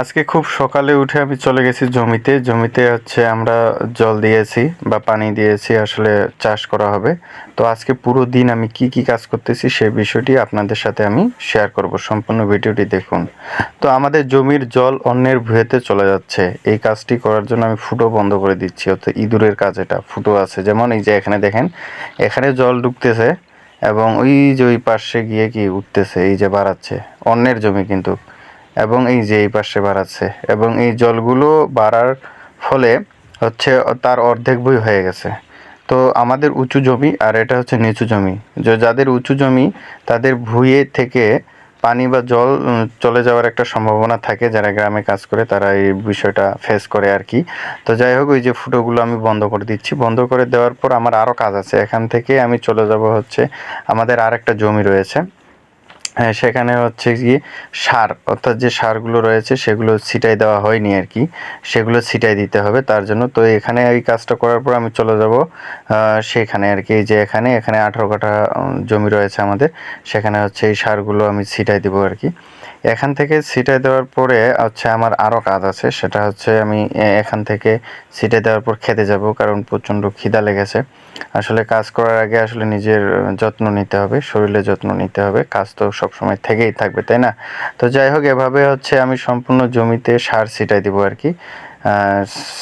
আজকে খুব সকালে উঠে আমি চলে গেছি জমিতে। জমিতে হচ্ছে আমরা জল দিয়েছি বা পানি দিয়েছি, আসলে চাষ করা হবে। তো আজকে পুরো দিন আমি কি কি কাজ করতেছি সেই বিষয়টি আপনাদের সাথে আমি শেয়ার করব। সম্পূর্ণ ভিডিওটি দেখুন। তো আমাদের জমির জল অন্যের ভুঁয়েতে চলে যাচ্ছে। এই কাজটি করার জন্য আমি ফুটো বন্ধ করে দিচ্ছি। অর্থাৎ ইঁদুরের কাজ এটা, ফুটো আছে। যেমন এই যে এখানে দেখেন, এখানে জল ঢুকতেছে এবং ওই যে ওই পাশে গিয়ে কি উঠতেছে, এই যে বাড়াচ্ছে। অন্যের জমি কিন্তু। এবং এই যে এই পাশে বাড়াচ্ছে এবং এই জলগুলো বাড়ার ফলে হচ্ছে তার অর্ধেক বই হয়ে গেছে। তো আমাদের উঁচু জমি, আর এটা হচ্ছে নিচু জমি। যাদের উঁচু জমি, তাদের ভুঁয়ে থেকে পানি বা জল চলে যাওয়ার একটা সম্ভাবনা থাকে যারা গ্রামে কাজ করে, তারা এই বিষয়টা ফেস করে আর কি। তো যাই হোক, ওই যে ফুটোগুলো আমি বন্ধ করে দিচ্ছি। বন্ধ করে দেওয়ার পর আমার আরও কাজ আছে। এখান থেকে আমি চলে যাব হচ্ছে আমাদের আর একটা জমি রয়েছে। সেখানে হচ্ছে কি সার, অর্থাৎ যে সারগুলো রয়েছে সেগুলো ছিটাই দেওয়া হয়নি আর কি। সেগুলো ছিটাই দিতে হবে তার জন্য। তো এখানে এই কাজটা করার পর আমি চলে যাব সেখানে আর কি। যে এখানে এখানে আঠারো কাঠা জমি রয়েছে আমাদের। সেখানে হচ্ছে এই সারগুলো আমি ছিটাই দেবো আর কি। এখান থেকে ছিটাই দেওয়ার পরে হচ্ছে আমার আরও কাজ আছে, সেটা হচ্ছে আমি এখান থেকে ছিটাই দেওয়ার পর খেতে যাব, কারণ প্রচণ্ড খিদা লেগেছে। আসলে কাজ করার আগে আসলে নিজের যত্ন নিতে হবে, শরীরে যত্ন নিতে হবে, কাজ তো সবসময় থেকেই থাকবে, তাই না? তো যাই হোক, এভাবে হচ্ছে আমি সম্পূর্ণ জমিতে সার ছিটাই দিব আর কি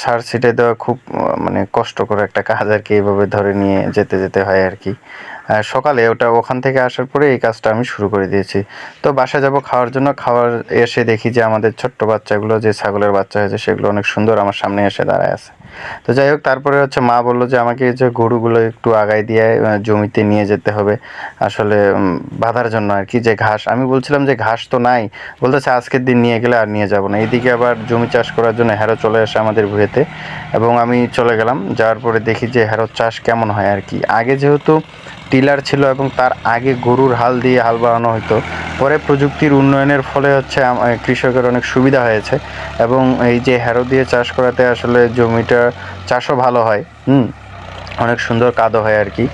সার ছিটাই দেওয়া খুব মানে কষ্টকর একটা কাজ আর কি এইভাবে ধরে নিয়ে যেতে যেতে হয় আর কি সকালে ওটা ওখান থেকে আসার পরে এই কাজটা আমি শুরু করে দিয়েছি। তো বাসা যাব খাওয়ার জন্য, খাওয়ার এসে দেখি যে আমাদের ছোট্ট বাচ্চাগুলো, যে ছাগলের বাচ্চা হয়েছে, সেগুলো অনেক সুন্দর আমার সামনে এসে দাঁড়ায় আছে। তো যাই হোক, তারপরে হচ্ছে মা বলল যে আমাকে যে গরুগুলো একটু আগায় দিয়ে জমিতে নিয়ে যেতে হবে। আসলে বাঁধার জন্য আর কি, যে ঘাস। আমি বলছিলাম যে ঘাস তো নাই। বলতেছে আজকের দিন নিয়ে গেলে আর নিয়ে যাব না। এইদিকে আবার জমি চাষ করার জন্য হ্যারো চলে আসে আমাদের ভুয়েতে এবং আমি চলে গেলাম। যাওয়ার পরে দেখি যে হ্যারো চাষ কেমন হয় আর কি। আগে যেহেতু টিলার ছিল এবং তার আগে গরুর হাল দিয়ে হাল বানানো হতো পরে প্রযুক্তির উন্নয়নের ফলে হচ্ছে কৃষকের অনেক সুবিধা হয়েছে এবং এই যে হ্যারো দিয়ে চাষ করাতে আসলে জমিটা চাষও ভালো হয়। হুম? অনেক সুন্দর কাদো হয় আর কি।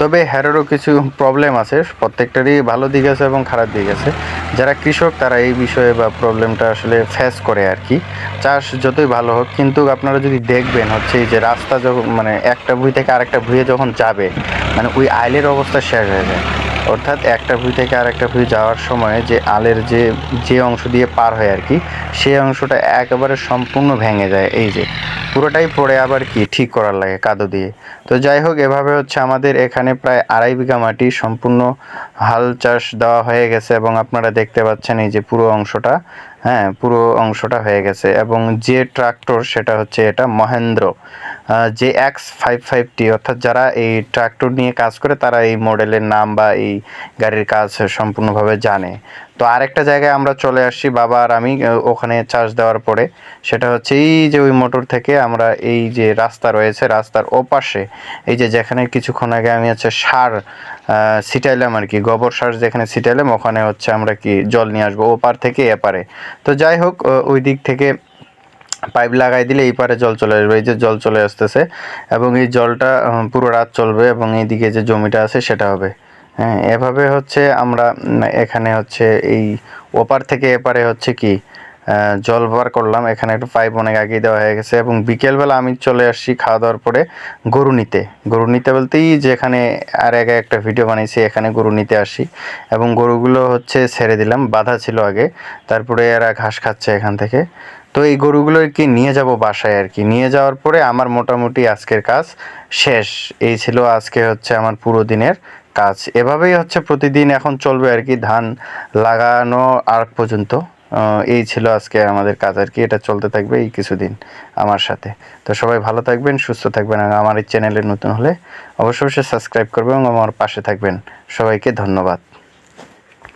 তবে হ্যারোরও কিছু প্রবলেম আছে, প্রত্যেকটারই ভালো দিক আছে এবং খারাপ দিক আছে। যারা কৃষক, তারা এই বিষয়ে বা প্রবলেমটা আসলে ফেস করে আর কি। চাষ যতই ভালো হোক, কিন্তু আপনারা যদি দেখবেন হচ্ছে এই যে রাস্তা যখন মানে একটা ভুঁই থেকে আরেকটা ভুঁয়ে যখন যাবে মানে ওই আইলের অবস্থা শেষ হয়ে যায়। অর্থাৎ একটা ভুঁই থেকে আর একটা ভুঁই যাওয়ার সময় যে আলের যে যে অংশ দিয়ে পার হয় আর কি সেই অংশটা একেবারে সম্পূর্ণ ভেঙে যায়। এই যে, পুরোটাই পড়ে আবার কি, ঠিক করার লাগে কাদো দিয়ে। তো যাই হোক, এভাবে হচ্ছে আমাদের এখানে প্রায় আড়াই বিঘা মাটি সম্পূর্ণ হাল চাষ দেওয়া হয়ে গেছে এবং আপনারা দেখতে পাচ্ছেন এই যে পুরো অংশটা। হ্যাঁ পুরো অংশটা হয়ে গেছে। এবং যে ট্রাক্টর, সেটা হচ্ছে এটা মহেন্দ্র। যে এক্স ফাইভ ফাইভ টি অর্থাৎ যারা এই ট্রাক্টর নিয়ে কাজ করে, তারা এই মডেলের নাম বা এই গাড়ির কাজ সম্পূর্ণভাবে জানে। তো আরেকটা জায়গায় আমরা চলে আসছি, বাবা আর আমি ওখানে চার্জ দেওয়ার পরে। সেটা হচ্ছে এই যে ওই মোটর থেকে আমরা এই যে রাস্তা রয়েছে, রাস্তার ওপাশে, এই যে যেখানে কিছুক্ষণ আগে আমি হচ্ছে সার ছিটাইলাম আর কি, গোবর সার যেখানে ছিটাইলাম, ওখানে হচ্ছে আমরা কি জল নিয়ে আসব, ওপার থেকে এপারে তো যাই হোক ওই দিক থেকে পাইপ লাগাই দিলে এই পারে জল চলে আসবে, এই যে জল চলে আসতেছে, এবং এই জলটা পুরো রাত চলবে, এবং এইদিকে যে জমিটা আছে সেটা হবে। হ্যাঁ এভাবে হচ্ছে আমরা এখানে হচ্ছে এই ওপার থেকে এপারে হচ্ছে কি জল বার করলাম। এখানে একটু পাইপ অনেক আগেই দেওয়া হয়ে গেছে এবং বিকেলবেলা আমি চলে আসছি খাওয়া দাওয়ার পরে গরু নিতে। গরু নিতে বলতেই যেখানে আর আগে একটা ভিডিও বানিয়েছি, এখানে গরু নিতে আসি এবং গরুগুলো হচ্ছে ছেড়ে দিলাম। বাধা ছিল আগে, তারপরে এরা ঘাস খাচ্ছে এখান থেকে। তো এই গরুগুলো কি নিয়ে যাব বাসায় আর কি। নিয়ে যাওয়ার পরে আমার মোটামুটি আজকের কাজ শেষ। এই ছিল আজকে হচ্ছে আমার পুরো দিনের কাজ। এভাবেই হচ্ছে প্রতিদিন এখন চলবে আর কি ধান লাগানো আর পর্যন্ত। এই ছিল আজকে আমাদের কাজ আর কি। এটা চলতে থাকবে এই কিছুদিন আমার সাথে। তো সবাই ভালো থাকবেন, সুস্থ থাকবেন আর আমার এই চ্যানেলে নতুন হলে অবশ্যই সাবস্ক্রাইব করবেন এবং আমার পাশে থাকবেন। সবাইকে ধন্যবাদ।